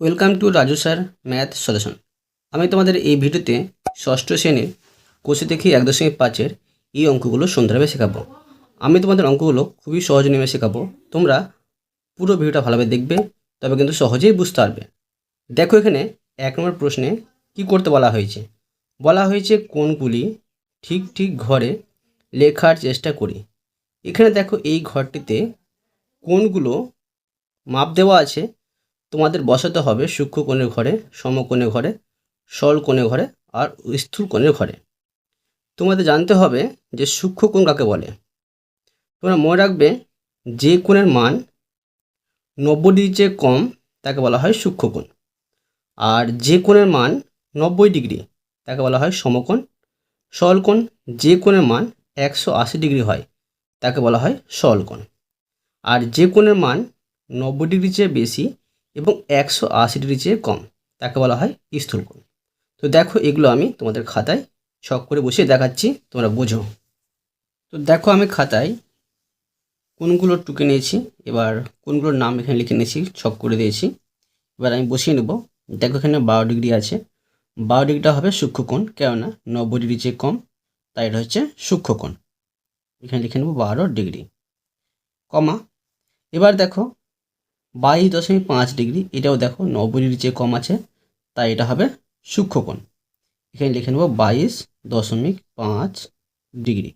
Welcome to Raju sir math solution আমি তোমাদের এই ভিডিওতে ষষ্ঠ শ্রেণির কোষে দেখি এক দশমিক পাঁচের এই অঙ্কগুলো সুন্দরভাবে শেখাবো। আমি তোমাদের অঙ্কগুলো খুবই সহজ নিয়মে শেখাবো। তোমরা পুরো ভিডিওটা ভালোভাবে দেখবে, তবে কিন্তু সহজেই বুঝতে পারবে। দেখো এখানে এক নম্বর প্রশ্নে কি করতে বলা হয়েছে? বলা হয়েছে কোনগুলি ঠিক ঠিক ঘরে লেখার চেষ্টা করি। এখানে দেখো এই ঘরটিতে কোনগুলো মাপ দেওয়া আছে তোমাদের বসাতে হবে সূক্ষ্ম কোণের ঘরে সমকোণের ঘরে, সরল কোণের ঘরে আর স্থূল কোণের ঘরে। তোমাদের জানতে হবে যে সূক্ষ্ম কোণ কাকে বলে? তোমরা মনে রাখবে যে কোণের মান নব্বই ডিগ্রির চেয়ে কম তাকে বলা হয় সূক্ষ্ম কোণ। আর যে কোণের মান নব্বই ডিগ্রি তাকে বলা হয় সমকোণ। সরল কোণ যে কোণের মান একশো আশি ডিগ্রি হয় তাকে বলা হয় সরল কোণ। আর যে কোণের মান নব্বই ডিগ্রির চেয়ে বেশি এবং একশো আশি ডিগ্রির চেয়ে কম, তাকে বলা হয় স্থূল কোণ। তো দেখো এগুলো আমি তোমাদের খাতায় ছক করে বসিয়ে দেখাচ্ছি, তোমরা বোঝো। তো দেখো আমি খাতায় কোনগুলো টুকে নিয়েছি, এবার কোনগুলোর নাম এখানে লিখে নিয়েছি, ছক করে দিয়েছি। এবার আমি বসিয়ে নেব, দেখো এখানে বারো ডিগ্রি আছে। বারো ডিগ্রিটা হবে সূক্ষ্মকোণ কেননা নব্বই ডিগ্রির চেয়ে কম, তাই এটা হচ্ছে সূক্ষ্মকোণ এখানে লিখে নেব বারো ডিগ্রি, কমা। এবার দেখো বাইশ দশমিক পাঁচ ডিগ্রি, এটাও দেখো নব্বই ডিগ্রির চেয়ে কম আছে, তাই এটা হবে সূক্ষ্মকোণ। এখানে লিখে নেব বাইশ দশমিক পাঁচ ডিগ্রি।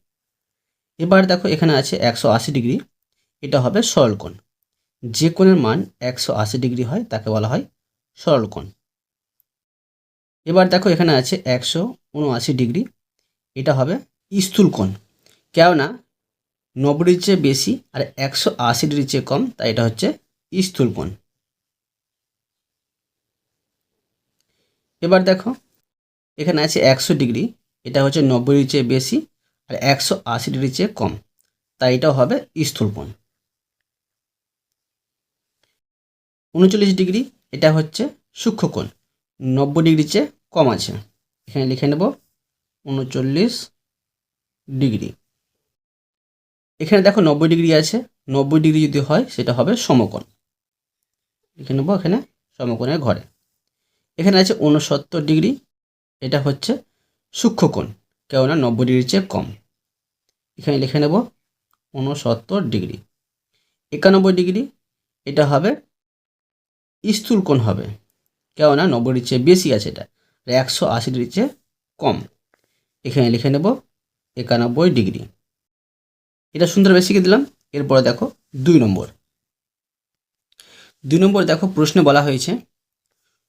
এবার দেখো এখানে আছে একশো আশি ডিগ্রি, এটা হবে সরল কোণ যে কোণের মান একশো আশি ডিগ্রি হয়, তাকে বলা হয় সরল কোণ এবার দেখো এখানে আছে একশো উনআশি ডিগ্রি, এটা হবে স্থূল কোণ কেননা নব্বই চেয়ে বেশি আর একশো আশি ডিগ্রির চেয়ে কম, তাই এটা হচ্ছে স্থূল কোণ এবার দেখো, এখানে আছে একশো ডিগ্রি, এটা হচ্ছে নব্বই চেয়ে বেশি আর একশো আশি ডিগ্রির চেয়ে কম। তাই এটাও হবে স্থূল কোণ উনচল্লিশ ডিগ্রি, এটা হচ্ছে সূক্ষ্ম কোণ নব্বই ডিগ্রির চেয়ে কম আছে। এখানে লিখে নেব, উনচল্লিশ ডিগ্রি। এখানে দেখো নব্বই ডিগ্রি আছে, নব্বই ডিগ্রি যদি হয়, সেটা হবে সমকোণ। লিখে নেব এখানে সমকোণের ঘরে। এখানে আছে উনসত্তর ডিগ্রি, এটা হচ্ছে সূক্ষ্মকোণ, কেননা নব্বই ডিগ্রির চেয়ে কম। এখানে লিখে নেব উনসত্তর ডিগ্রি। একানব্বই ডিগ্রি, এটা হবে স্থূল কোণ হবে, কেননা নব্বই ডিগ্রির চেয়ে বেশি আছে এটা একশো আশি ডিগ্রির চেয়ে কম। এখানে লিখে নেব একানব্বই ডিগ্রি। এটা সুন্দরভাবে শিখে দিলাম, এরপরে দেখো দুই নম্বর। দুই নম্বর দেখো প্রশ্নে বলা হয়েছে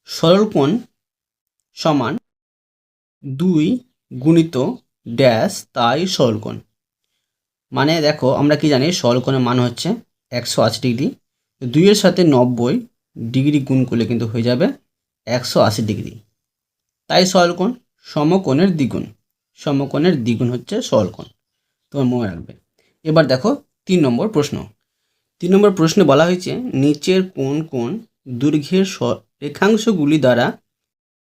সরল কোণ সমান দুই গুণিত ড্যাশ তাই সরল কোণ মানে দেখো আমরা কি জানি সরল কোণের মান হচ্ছে একশো আশি ডিগ্রি। দুইয়ের সাথে নব্বই ডিগ্রি গুণ করলে কিন্তু হয়ে যাবে একশো আশি ডিগ্রি। তাই সরল কোণ সমকোণের দ্বিগুণ সমকোণের দ্বিগুণ হচ্ছে সরল কোণ তোমার মনে রাখবে। এবার দেখো তিন নম্বর প্রশ্ন। তিন নম্বর প্রশ্নে বলা হয়েছে, নিচের কোন কোন দৈর্ঘ্যের রেখাংশগুলি দ্বারা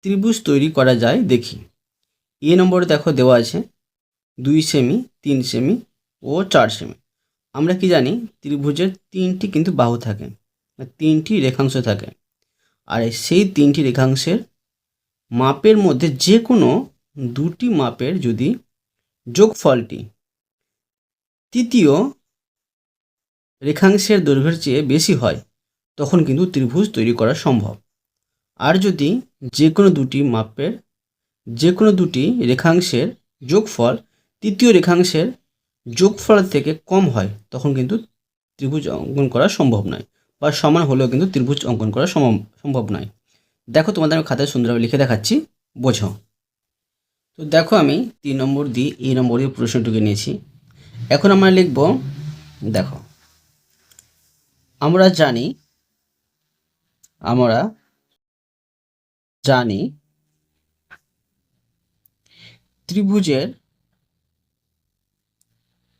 ত্রিভুজ তৈরি করা যায় দেখি। এ নম্বরে দেখো দেওয়া আছে, দুই সেমি, তিন সেমি ও চার সেমি। আমরা কি জানি, ত্রিভুজের তিনটি কিন্তু বাহু থাকে তিনটি রেখাংশ থাকে। আর সেই তিনটি রেখাংশের মাপের মধ্যে যে কোনো দুটি মাপের যদি যোগফলটি তৃতীয় রেখাংশের দৈর্ঘ্যের চেয়ে বেশি হয়, তখন কিন্তু ত্রিভুজ তৈরি করা সম্ভব। আর যদি যে কোনো দুটি মাপের যে কোনো দুটি রেখাংশের যোগফল তৃতীয় রেখাংশের যোগফল থেকে কম হয়, তখন কিন্তু ত্রিভুজ অঙ্কন করা সম্ভব নয়, বা সমান হলেও কিন্তু ত্রিভুজ অঙ্কন করা সম্ভব নয়। দেখো, তোমাদের আমি খাতায় সুন্দরভাবে লিখে দেখাচ্ছি, বোঝো। তো দেখো আমি তিন নম্বর দিয়ে এই নম্বরের প্রশ্নটুকু নিয়েছি। এখন আমরা লিখব, দেখো আমরা জানি আমরা জানি ত্রিভুজের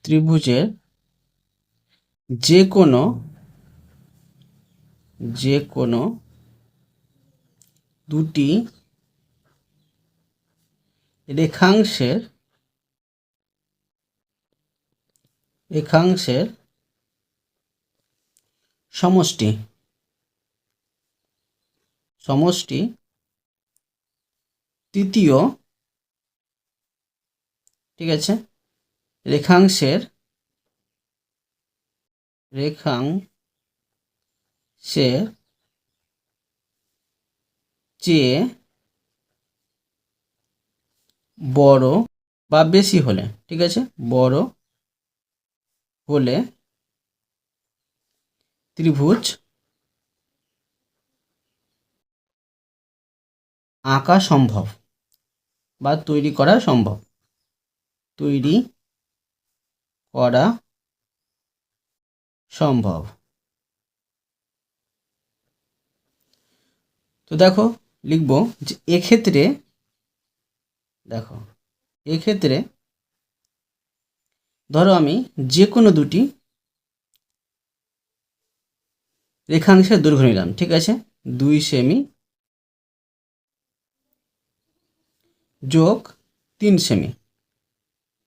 ত্রিভুজের যে কোনো যে কোনো দুটি রেখাংশের রেখাংশের সমষ্টি। সমষ্টি তৃতীয়, ঠিক আছে, রেখাংশের রেখাংশের চেয়ে বড় বা বেশি হলে, ঠিক আছে, বড় হলে ত্রিভুজ, আঁকা সম্ভব বা তৈরি করা সম্ভব। তৈরি করা সম্ভব। তো দেখো, লিখব যে এক্ষেত্রে, দেখো, এক্ষেত্রে ধরো আমি যে কোনো দুটি রেখাংশের দৈর্ঘ্য নিলাম, ঠিক আছে? দুই সেমি যোগ তিন সেমি।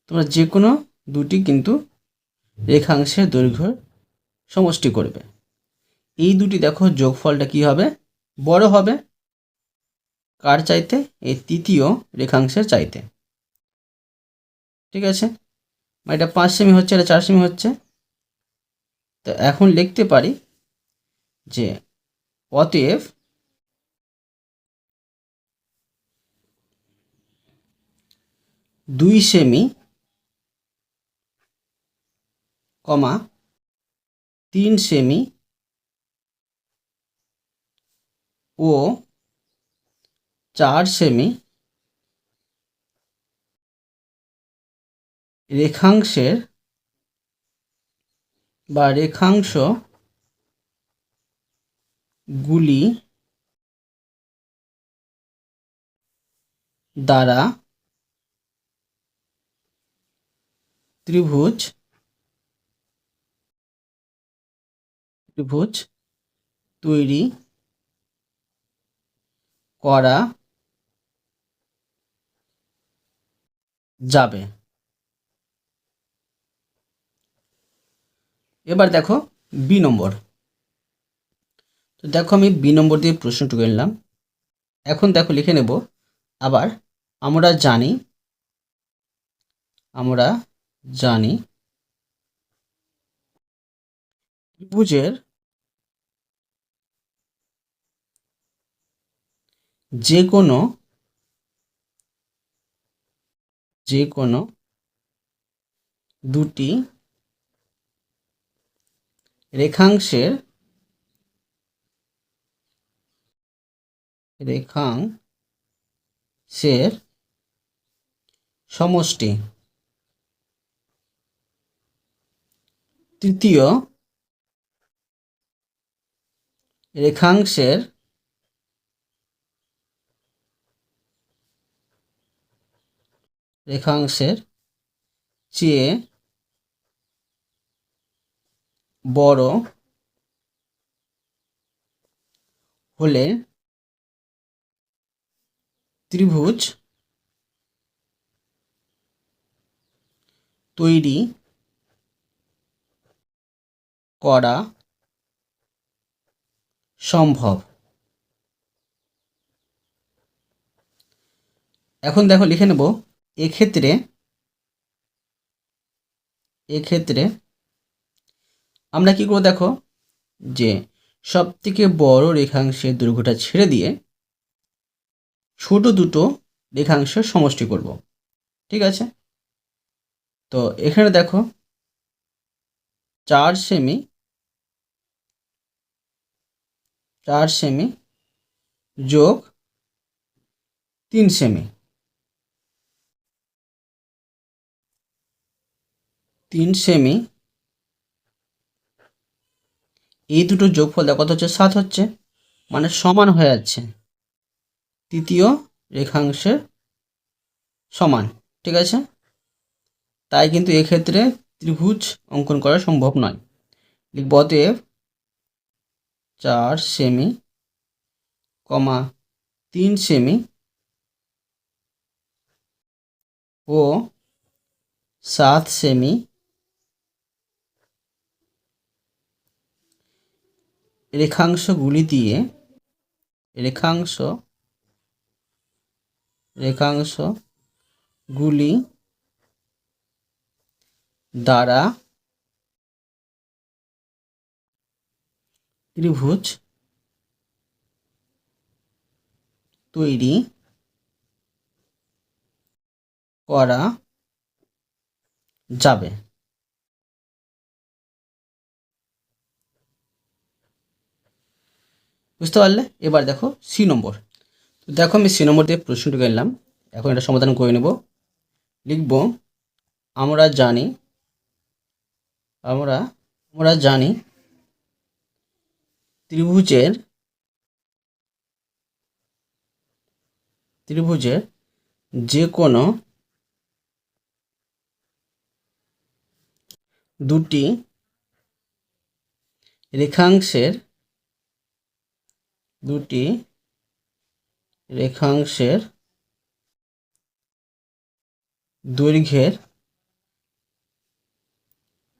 তোমরা যে কোনো দুটি কিন্তু রেখাংশের দৈর্ঘ্য সমষ্টি করবে। এই দুটি দেখো, যোগফলটা কি হবে? বড় হবে। কার চাইতে? এই তৃতীয় রেখাংশের চাইতে। ঠিক আছে? মানে এটা পাঁচ সেমি হচ্ছে, এটা চার সেমি হচ্ছে। তো এখন লিখতে পারি যে অতএব দুই সেমি কমা তিন সেমি ও চার সেমি রেখাংশের বা রেখাংশ গুলি দ্বারা ত্রিভুজ ত্রিভুজ তৈরি করা যাবে। এবার দেখো বি নম্বর। দেখো আমি বি নম্বর দিয়ে প্রশ্নটুকু নিলাম। এখন দেখো লিখে নেব, আবার আমরা জানি আমরা জানি ত্রিভুজের যে কোনো যে কোনো দুটি রেখাংশের রেখাংশের সমষ্টি। তৃতীয় রেখাংশের রেখাংশের চেয়ে বড় হলে ত্রিভুজ তৈরি করা সম্ভব। এখন দেখো লিখে নেব, এক্ষেত্রে এক্ষেত্রে আমরা কি করব দেখো যে সব থেকে বড় রেখাংশের দৈর্ঘ্যটা ছেড়ে দিয়ে ছোট দুটো রেখাংশের সমষ্টি করব। ঠিক আছে? তো এখানে দেখো, চার সেমি চার সেমি যোগ তিন সেমি। তিন সেমি, এই দুটো যোগফল কত হচ্ছে সাত হচ্ছে মানে সমান হয়ে যাচ্ছে। তৃতীয় রেখাংশের সমান, ঠিক আছে? তাই কিন্তু এক্ষেত্রে ত্রিভুজ অঙ্কন করা সম্ভব নয়। লিখব অতএব চার সেমি কমা তিন সেমি ও সাত সেমি রেখাংশগুলি দিয়ে রেখাংশ রেখাংশ গুলি দ্বারা ত্রিভুজ তৈরি করা যাবে। বুঝতে পারলে? এবার দেখো সি নম্বর। দেখো আমি সি নম্বর দিয়ে প্রশ্নটি নিলাম। এখন এটা সমাধান করে নেব। লিখব, আমরা জানি, আমরা আমরা জানি ত্রিভুজের ত্রিভুজের যে কোনো দুটি রেখাংশের, দুটি রেখাংশের দৈর্ঘ্যের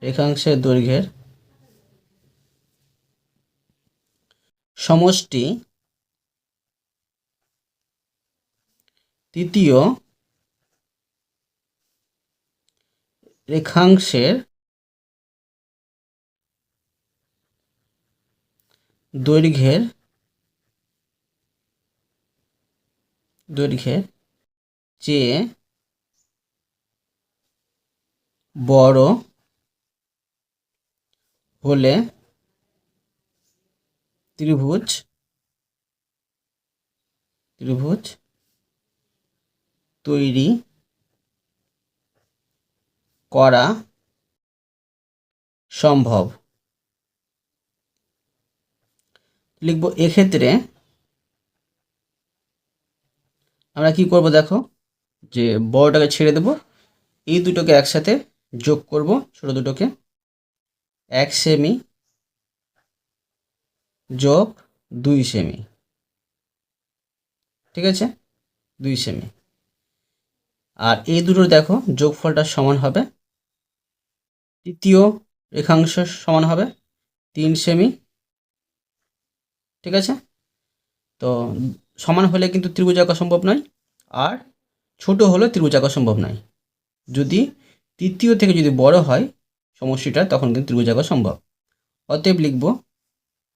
রেখাংশের দৈর্ঘ্যের সমষ্টি তৃতীয় রেখাংশের দৈর্ঘ্যের দৈর্ঘ্যের চেয়ে বড় হলে ত্রিভুজ ত্রিভুজ তৈরি করা সম্ভব। লিখব এক্ষেত্রে আমরা কি করব দেখো? যে বড়টাকে ছেড়ে দেব। এই দুটোকে একসাথে যোগ করব, ছোট দুটোকে। এক সেমি যোগ দুই সেমি। ঠিক আছে? দুই সেমি। আর এই দুটোর দেখো, যোগফলটা সমান হবে। তৃতীয় রেখাংশ সমান হবে তিন সেমি। ঠিক আছে? তো সমান হলে কিন্তু ত্রিভুজ আঁকা সম্ভব নয়, আর ছোট হলে ত্রিভুজ আঁকা সম্ভব নয়। যদি তৃতীয় থেকে যদি বড় হয় সমষ্টিটা, তখন কিন্তু ত্রিভুজ আঁকা সম্ভব। অতএব লিখব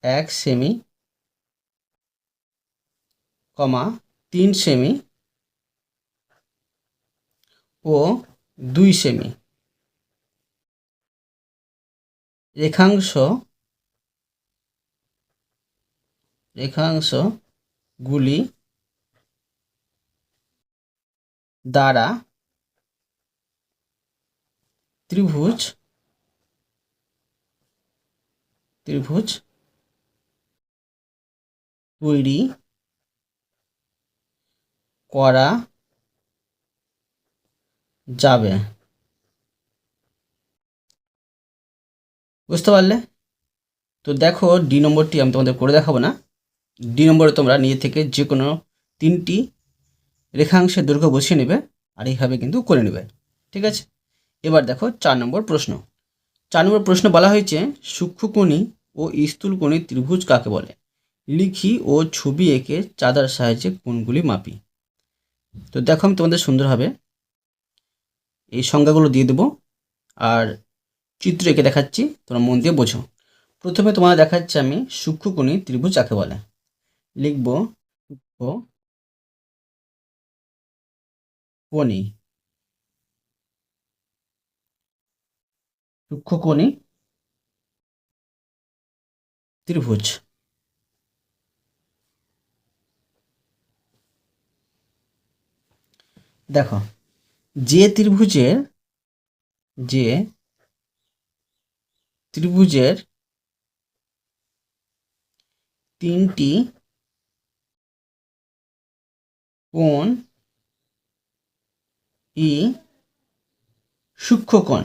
এক সেমি কমা তিন সেমি ও দুই সেমি রেখাংশ রেখাংশ গুলি দ্বারা ত্রিভুজ ত্রিভুজ তৈরি করা যাবে। বুঝতে পারলে? তো দেখো ডি নম্বরটি আমি তোমাদের করে দেখাবো না। ডি নম্বরে তোমরা নিজে থেকে যে কোনো তিনটি রেখাংশের দৈর্ঘ্য বসিয়ে নেবে আর এইভাবে কিন্তু করে নেবে। ঠিক আছে? এবার দেখো চার নম্বর প্রশ্ন। চার নম্বর প্রশ্ন বলা হয়েছে সূক্ষ্মকণি ও স্থূলকণি ত্রিভুজ কাকে বলে? লিখি ও ছবি এঁকে চাঁদার সাহায্যে কোনগুলি মাপি। তো দেখো আমি তোমাদের সুন্দরভাবে এই সংজ্ঞাগুলো দিয়ে দেবো আর চিত্র এঁকে দেখাচ্ছি, তোমরা মন দিয়ে বোঝো। প্রথমে তোমাদের দেখাচ্ছি আমি সূক্ষ্মকণি ত্রিভুজ কাকে বলে? লিখব কোণি। সূক্ষ্মকণি ত্রিভুজ। দেখো যে ত্রিভুজের যে ত্রিভুজের তিনটি কোণ ই সূক্ষ্মকোণ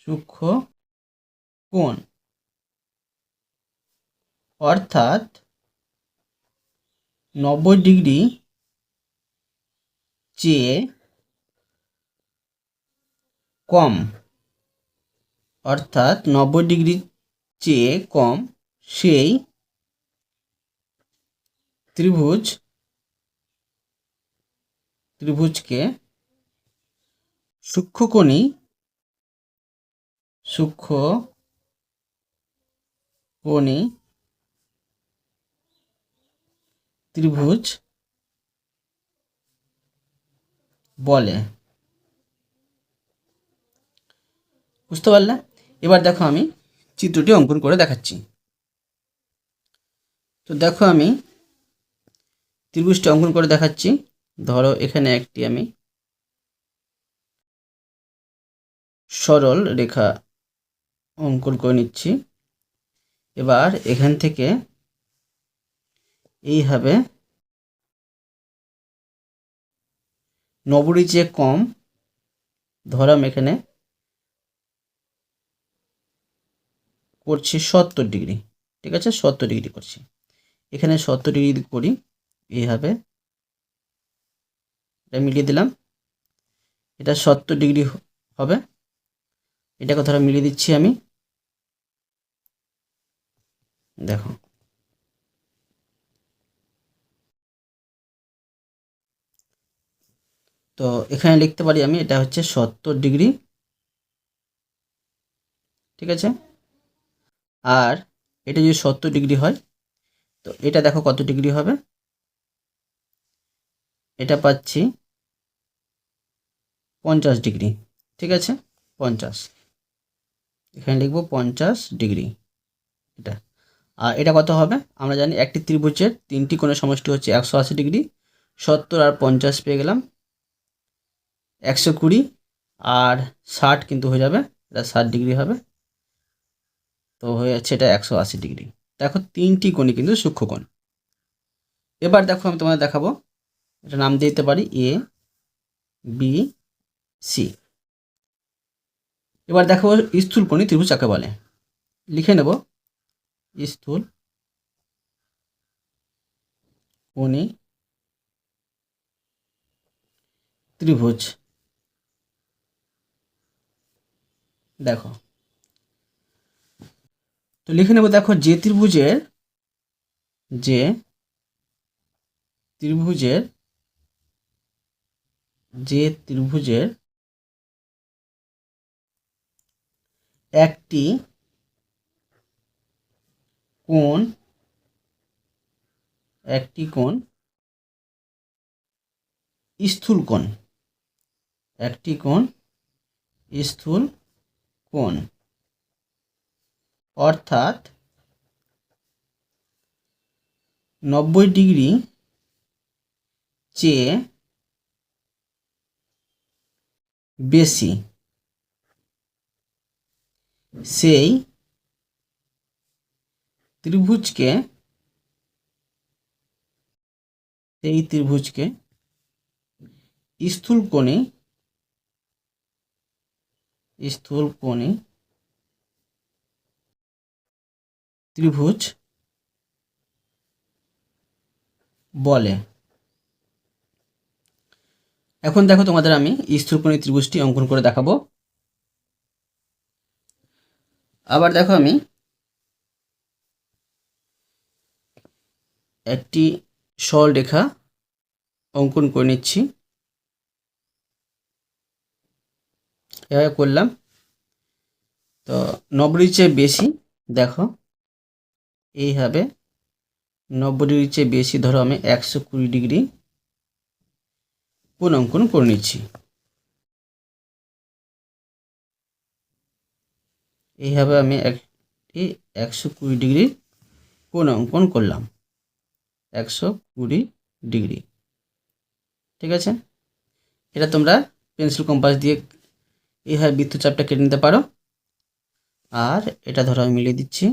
সূক্ষ্ম কোণ। অর্থাৎ নব্বই ডিগ্রি চেয়ে কম। অর্থাৎ নব্বই ডিগ্রি চেয়ে কম, সেই ত্রিভুজ, ত্রিভুজকে সূক্ষ্মকোণী সূক্ষ্ম কোণী ত্রিভুজ বলে। বুঝতে পারলে? এবার দেখো আমি চিত্রটি অঙ্কন করে দেখাচ্ছি। তো দেখো আমি ত্রিভুজটি অঙ্কন করে দেখাচ্ছি। ধরো এখানে একটি আমি সরল রেখা অঙ্কন করে নিচ্ছি। এবার এখান থেকে এইভাবে নবরী চেয়ে কম, ধরাম এখানে করছি সত্তর ডিগ্রি, ঠিক আছে? সত্তর ডিগ্রি করছি। এখানে সত্তর ডিগ্রি করি। এইভাবে এটা মিলিয়ে দিলাম। এটা সত্তর ডিগ্রি হবে। এটাকে ধরো মিলিয়ে দিচ্ছি আমি। দেখো। তো এখানে লিখতে পারি আমি, এটা হচ্ছে সত্তর ডিগ্রি। ঠিক আছে? আর এটা যদি সত্তর ডিগ্রি হয়, তো এটা দেখো কত ডিগ্রি হবে? এটা পাচ্ছি পঞ্চাশ ডিগ্রি, ঠিক আছে? পঞ্চাশ। এখানে লিখব পঞ্চাশ ডিগ্রি। এটা। আর এটা কত হবে? আমরা জানি একটি ত্রিভুজের তিনটি কোণের সমষ্টি হচ্ছে একশো আশি ডিগ্রি, সত্তর আর পঞ্চাশ পেয়ে গেলাম একশো কুড়ি, আর ষাট কিন্তু হয়ে যাবে, এটা ষাট ডিগ্রি হবে। তো হয়ে যাচ্ছে এটা একশো আশি ডিগ্রি। দেখো তিনটি কোণই কিন্তু সূক্ষ্মকোণ। এবার দেখো আমি তোমাদের দেখাবো এটা নাম দিতে পারি এ বি সি এবার দেখো স্থূল কোণী ত্রিভুজ কাকে বলে? লিখে নেব। স্থূল কোণী ত্রিভুজ। দেখো। তো লিখে নেব, দেখো যে ত্রিভুজের যে ত্রিভুজের যে ত্রিভুজের একটি কোণ একটি কোণ স্থূল কোণ, একটি কোণ স্থূল কোণ। অর্থাৎ নব্বই ডিগ্রি চেয়ে বেশি। সেই ত্রিভুজকে সেই ত্রিভুজকে স্থূল কোণে স্থূল কোণে ত্রিভুজ বলে। এখন দেখো তোমাদের আমি স্থূলকোণী ত্রিভুজটি অঙ্কন করে দেখাবো। আবার দেখো আমি একটি সরল রেখা অঙ্কন করে নিচ্ছি। এভাবে করলাম। তো নব্বইয়ের চেয়ে বেশি, দেখো, এইভাবে নব্বই চেয়ে বেশি ধরো আমি একশো কুড়ি ডিগ্রি কোণ অঙ্কন করে নিচ্ছি। এইভাবে আমি একটি একশো কুড়ি ডিগ্রি কোণ অঙ্কন করলাম। একশো কুড়ি ডিগ্রি। ঠিক আছে? এটা তোমরা পেন্সিল কম্পাস দিয়ে এইভাবে বৃত্তচাপটা কেটে নিতে পারো। আর এটা ধরো আমি মিলিয়ে দিচ্ছি।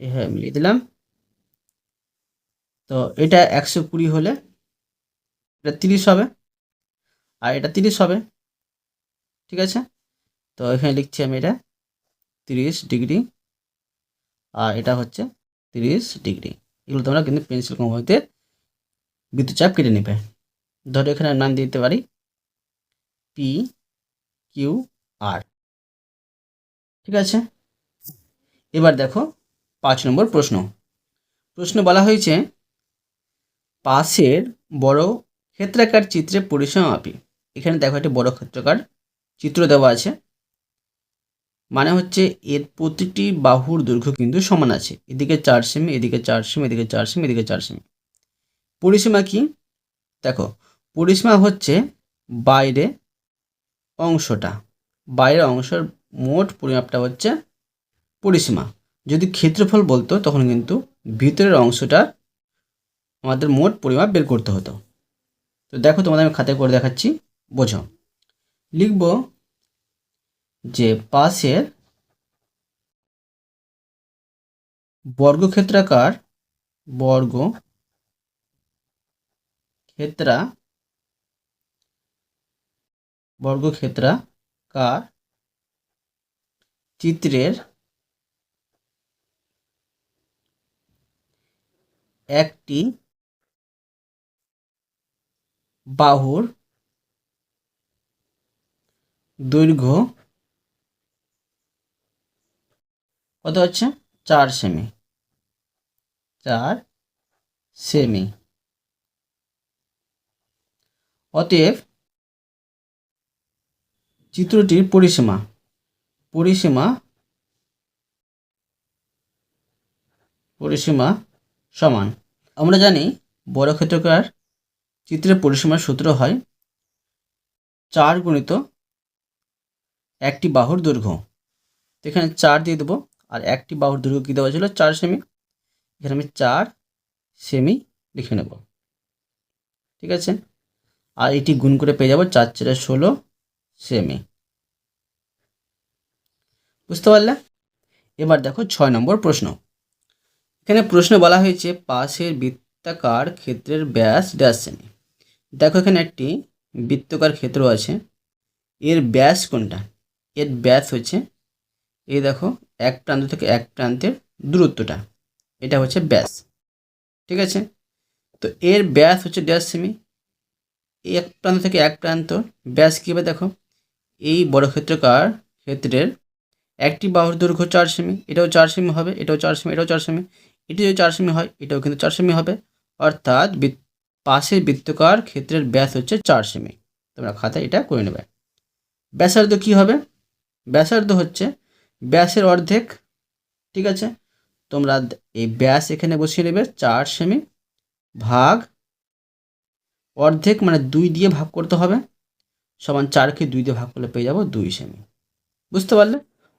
এইভাবে মিলিয়ে দিলাম। তো এটা একশো কুড়ি হলে এটা তিরিশ হবে। আর এটা তিরিশ হবে, ঠিক আছে? তো এখানে লিখছি আমি এটা তিরিশ ডিগ্রি, আর এটা হচ্ছে তিরিশ ডিগ্রি। এগুলো তোমরা কিন্তু পেন্সিল কম হইতে বিদ্যুৎচাপ কেটে নেবে। ধরো এখানে নাম দিতে পারি পি কিউ আর ঠিক আছে? এবার দেখো পাঁচ নম্বর প্রশ্ন। প্রশ্ন বলা হয়েছে পাশের বড় ক্ষেত্রাকার চিত্রে পরিসীমা মাপি এখানে দেখো একটি বড় ক্ষেত্রাকার চিত্র দেওয়া আছে। মানে হচ্ছে এর প্রতিটি বাহুর দৈর্ঘ্য কিন্তু সমান আছে। এদিকে চার সেমি, এদিকে চার সেমি, এদিকে চার সেমি, এদিকে চার সেমি। পরিসীমা কি? দেখো, পরিসীমা হচ্ছে বাইরে অংশটা। বাইরের অংশের মোট পরিমাপটা হচ্ছে পরিসীমা। যদি ক্ষেত্রফল বলতো, তখন কিন্তু ভিতরের অংশটা আমাদের মোট পরিমাপ বের করতে হতো। তো দেখো তোমাদের আমি খাতায় করে দেখাচ্ছি, বোঝো। লিখব যে পাশের বর্গক্ষেত্রাকার বর্গ ক্ষেত্রা বর্গক্ষেত্রাকার চিত্রের একটি বাহুর দৈর্ঘ্য কত হচ্ছে? চার সেমি। চার সেমি। অতএব চিত্রটির পরিসীমা পরিসীমা পরিসীমা সমান। আমরা জানি বর্গক্ষেত্রকার চিত্রের পরিসীমার সূত্র হয় চার গুণিত একটি বাহুর দৈর্ঘ্য। তো এখানে চার দিয়ে দেবো, আর একটি বাহুর দৈর্ঘ্য কী দেওয়া ছিল? চার সেমি। এখানে আমি চার সেমি লিখে নেব। ঠিক আছে? আর এটি গুণ করে পেয়ে যাব চার চারে ষোলো সেমি। বুঝতে পারলে? এবার দেখো ছয় নম্বর প্রশ্ন। এখানে প্রশ্নে বলা হয়েছে পাশের বৃত্তাকার ক্ষেত্রের ব্যাস ড্যাশ সেমি। দেখো এখানে একটি বৃত্তকার ক্ষেত্র আছে। এর ব্যাস কোনটা? এর ব্যাস হচ্ছে, এই দেখো, এক প্রান্ত থেকে এক প্রান্তের দূরত্বটা। এটা হচ্ছে ব্যাস। ঠিক আছে? তো এর ব্যাস হচ্ছে ড্যাশ সেমি। এক প্রান্ত থেকে এক প্রান্ত, ব্যাস কী হবে দেখো? এই বড় ক্ষেত্রকার ক্ষেত্রের একটি বাহুর দৈর্ঘ্য চার সেমি। এটাও চার সেমি হবে, এটাও চার সেমি, এটাও চার সেমি। এটি যদি চার সেমি হয়, এটাও কিন্তু চার সেমি হবে। অর্থাৎ বৃত্ত পাশের বৃত্তকার ক্ষেত্রের ব্যাস হচ্ছে চার সেমি। তোমরা খাতায় এটা করে নেবে। ব্যাসার্ধ কী হবে? ব্যাসার্ধ হচ্ছে ব্যাসের অর্ধেক, ঠিক আছে? তোমরা এই ব্যাস এখানে বসিয়ে নেবে চার সেমি ভাগ অর্ধেক মানে দুই দিয়ে ভাগ করতে হবে। সমান চারকে দুই দিয়ে ভাগ করলে পেয়ে যাব দুই সেমি। বুঝতে পারলে?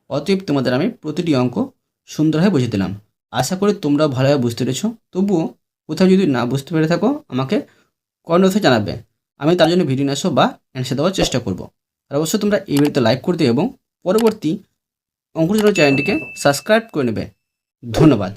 অতএব তোমাদের আমি প্রতিটি অঙ্ক সুন্দরভাবে বুঝে দিলাম। আশা করি তোমরাও ভালোভাবে বুঝতে পেরেছ। তবুও কোথাও যদি না বুঝতে পেরে থাকো, আমাকে কর্ণথে জানাবে। আমি তার জন্য ভিডিও আসো বা অ্যান্সার দেওয়ার চেষ্টা করব। আর অবশ্যই তোমরা এই ভিডিওতে লাইক করে দিও এবং পরবর্তী অঙ্কুর চ্যানেলটিকে সাবস্ক্রাইব করে নেবে। ধন্যবাদ।